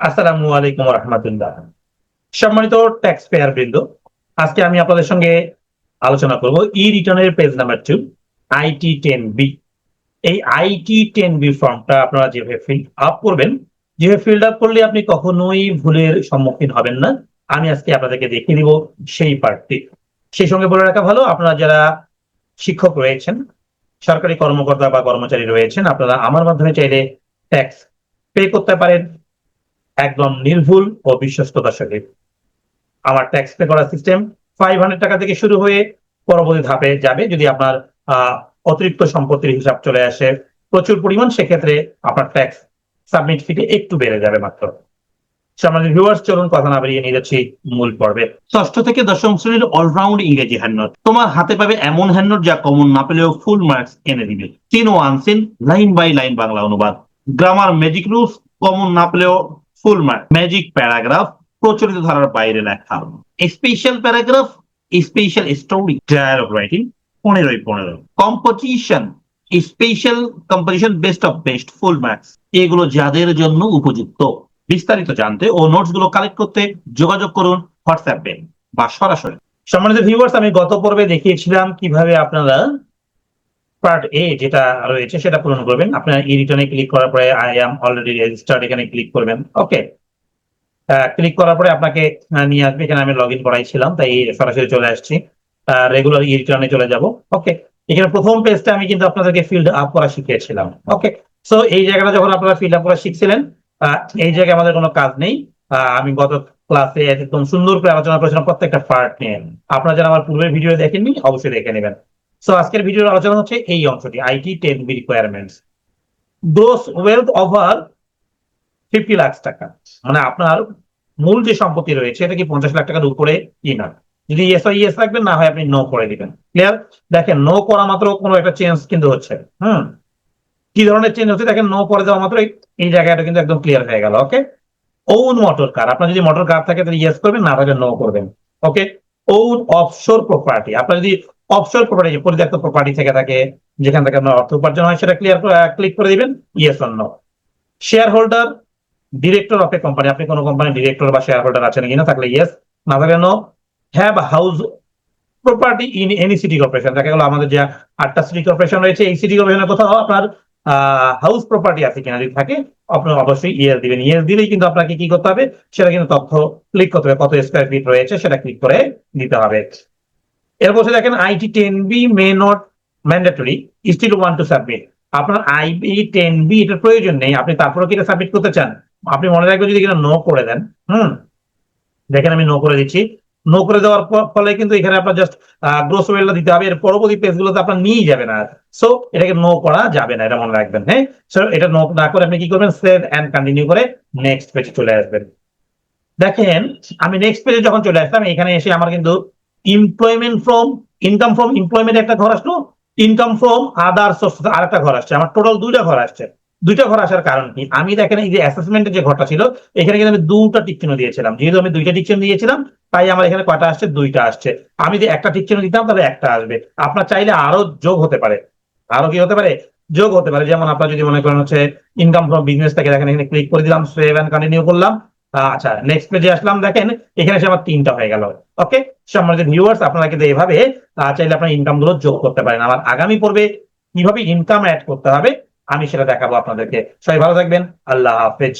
আসসালামু আলাইকুম রহমতুল্লাহ। সম্মানিত ট্যাক্স পেয়ার বৃন্দ, আজকে আমি আপনাদের সঙ্গে আলোচনা করব ই রিটার্নের page number two IT ten B এই আইটি টেন বি ফর্মটা আপনারা যেভাবে ফিল আপ করবেন, যেভাবে ফিল্ড আপ করলে আপনি কখনোই ভুলের সম্মুখীন হবেন না, আমি আজকে আপনাদেরকে দেখিয়ে দিব সেই পার্টটি সেই সঙ্গে বলে রাখা ভালো, আপনারা যারা শিক্ষক রয়েছেন, সরকারি কর্মকর্তা বা কর্মচারী রয়েছেন, আপনারা আমার মাধ্যমে চাইলে ট্যাক্স পে করতে পারেন। একদম নির্ভুল ও বিশ্বস্ততার সঙ্গে আমার ট্যাক্স পে করার সিস্টেম ফাইভ হান্ড্রেড টাকা থেকে শুরু হয়ে পরবর্তী ধাপে যাবে। যদি আপনার অতিরিক্ত সম্পত্তির হিসাব চলে আসে প্রচুর পরিমাণ, সেক্ষেত্রে আপনার ট্যাক্স সাবমিট ফিতে একটু বেড়ে যাবে মাত্র। সম্মানিত ভিউয়ার্স চলুন কথা না বেরিয়ে নিয়ে যাচ্ছি মূল পর্বে। ষষ্ঠ থেকে দশম শ্রেণির অলরাউন্ড ইংরেজি হ্যান্ডনোট তোমার হাতে পাবে এমন হ্যান্ডনোট যা কমন না পেলেও ফুল মার্কস এনে দিবে। তিন ও unseen line by line Bangla অনুবাদ। গ্রামার ম্যাজিক রুলস কমন না পেলেও ফুল মার্ক ম্যাজিক প্যারাগ্রাফ প্রচলিত ধারার বাইরে লেখা। Special paragraph special story dialogue writing পনেরোই পনেরো। Composition special composition best of best full marks এগুলো যাদের জন্য উপযুক্ত। বিস্তারিত জানতে ও নোটসগুলো কালেক্ট করতে যোগাযোগ করুন হোয়াটসঅ্যাপে বা সরাসরি। সম্মানিত ভিউয়ার্স আমি গত পর্বে দেখিয়েছিলাম কীভাবে আপনারা পার্ট এ যেটা রয়েছে সেটা পূরণ করবেন। আপনার ই রিটার্নে ক্লিক করার পরে আই অ্যাম অলরেডি রেজিস্টার্ড এখানে ক্লিক করবেন। ওকে ক্লিক করার পরে আপনাকে নিয়ে আসবে। এখানে আমি লগ ইন করাইছিলাম, তাই সরাসরি চলে আসছি। রেগুলার ই রিটার্নে চলে যাব। ওকে এখানে প্রথম পেজটা আমি কিন্তু আপনাদেরকে ফিল্ড আপ করা শিখিয়েছিলাম। ওকে সো এই জায়গাটা যখন আপনারা ফিল্ড আপ করা শিখছিলেন এই জায়গায় আমাদের কোনো কাজ নেই। আমি গত ক্লাসে একদম সুন্দর করে আলোচনা করেছিলাম প্রত্যেকটা পার্ট নিয়ে। আপনারা যারা আমার পূর্বের ভিডিও দেখেননি, অবশ্যই দেখে নেবেন। সো আজকের ভিডিওর আলোচনা হচ্ছে এই অংশটি IT ten B requirements gross wealth over fifty lakh টাকা। মানে আপনার মূল যে সম্পত্তি রয়েছে এটা কি পঞ্চাশ লাখ টাকার উপরে কি না যদি ইয়েস হয় ইয়েস রাখবেন না হয় আপনি নো করে দিবেন। ক্লিয়ার দেখেন নো করা মাত্র কোনো একটা চেঞ্জ কিন্তু হচ্ছে। হুম? কি ধরনের চেঞ্জ হচ্ছে? দেখেন নো করে দেওয়া মাত্র এই- জায়গাটা কিন্তু একদম ক্লিয়ার হয়ে গেল ওকে ওন মোটর কার আপনার যদি মোটর কার থাকে, তাহলে ইয়েস করবেন, না থাকলে নো করবেন ওকে ওন অফশোর প্রপার্টি আপনার যদি অফশোর প্রপার্টি পরিত্যক্ত প্রপার্টি থেকে থাকে, যেখান থেকে আপনার অর্থ উপার্জন হয়, সেটা ক্লিয়ার ক্লিক করে দিবেন yes on no shareholder director of a company আপনি কোনো কোম্পানির ডিরেক্টর বা শেয়ার হোল্ডার আছেন কিনা, থাকলে ইয়েস না থাকলে no have house property in any city corporation দেখা গেল আমাদের যে আটটা সিটি কর্পোরেশন রয়েছে, এই সিটি কর্পোরেশনের কোথাও আপনার হাউস প্রপার্টি আছে কিনা যদি থাকে আপনি অবশ্যই ইয়েস দিবেন। ইয়েস দিলেই কিন্তু আপনাকে কি করতে হবে, সেটা কিন্তু তথ্য ক্লিক করতে হবে, কত স্কোয়ার ফিট রয়েছে, সেটা ক্লিক করে দিতে হবে। এরপর দেখেন IT ten B may not mandatory still one two submit আপনার আইবি টেন বি এটার প্রয়োজন নেই, আপনি তারপরে কি এটা সাবমিট করতে চান? আপনি মনে রাখবেন যদি কিনা নো করে দেন, হুম? দেখেন আমি নো করে দিচ্ছি। নো করে দেওয়ার ফলে কিন্তু এখানে আপনার জাস্ট গ্রোস ওয়েলটা দিতে হবে, এর পরবর্তী পেজগুলোতে আপনার নিয়ে যাবে না। সো এটাকে নো করা যাবে না, এটা মনে রাখবেন হ্যাঁ? সো এটা নো না করে আপনি কি করবেন? সেভ এন্ড কন্টিনিউ করে নেক্সট পেজে চলে আসবেন। দেখেন, আমি নেক্সট পেজে যখন চলে আসলাম, এখানে এসে আমার কিন্তু employment from income from employment একটা ঘর আসলো ইনকাম ফ্রম আদার সোর্স আর একটা ঘর আসছে। আমার টোটাল দুইটা ঘর আসছে। দুইটা ঘর আসার কারণ কি? আমি দেখেন এই যে অ্যাসেসমেন্টের যে ঘরটা ছিল, এখানে কিন্তু আমি দুটা টিক চিহ্ন দিয়েছিলাম। যেহেতু আমি দুইটা টিক চিহ্ন দিয়েছিলাম, তাই আমার এখানে কয়টা আসছে? দুইটা আসছে। আমি যদি একটা টিক চিহ্ন দিতাম, তাহলে একটা আসবে। আপনার চাইলে আরও যোগ হতে পারে। আরও কি হতে পারে? যোগ হতে পারে। যেমন আপনার যদি মনে করেন হচ্ছে ইনকাম ফ্রম বিজনেস থেকে দেখেন, এখানে ক্লিক করে দিলাম সেভ এন্ড কন্টিনিউ করলাম। আচ্ছা নেক্সট পেজে আসলাম, দেখেন, এখানে এসে আমার তিনটা হয়ে গেল। ওকে সম্মানিত ভিউয়ার্স আপনারা কিন্তু এভাবে চাইলে আপনার ইনকামগুলো যোগ করতে পারেন। আমার আগামী পর্বে কীভাবে ইনকাম অ্যাড করতে হবে, আমি সেটা দেখাবো আপনাদেরকে। সবাই ভালো থাকবেন। আল্লাহ হাফেজ।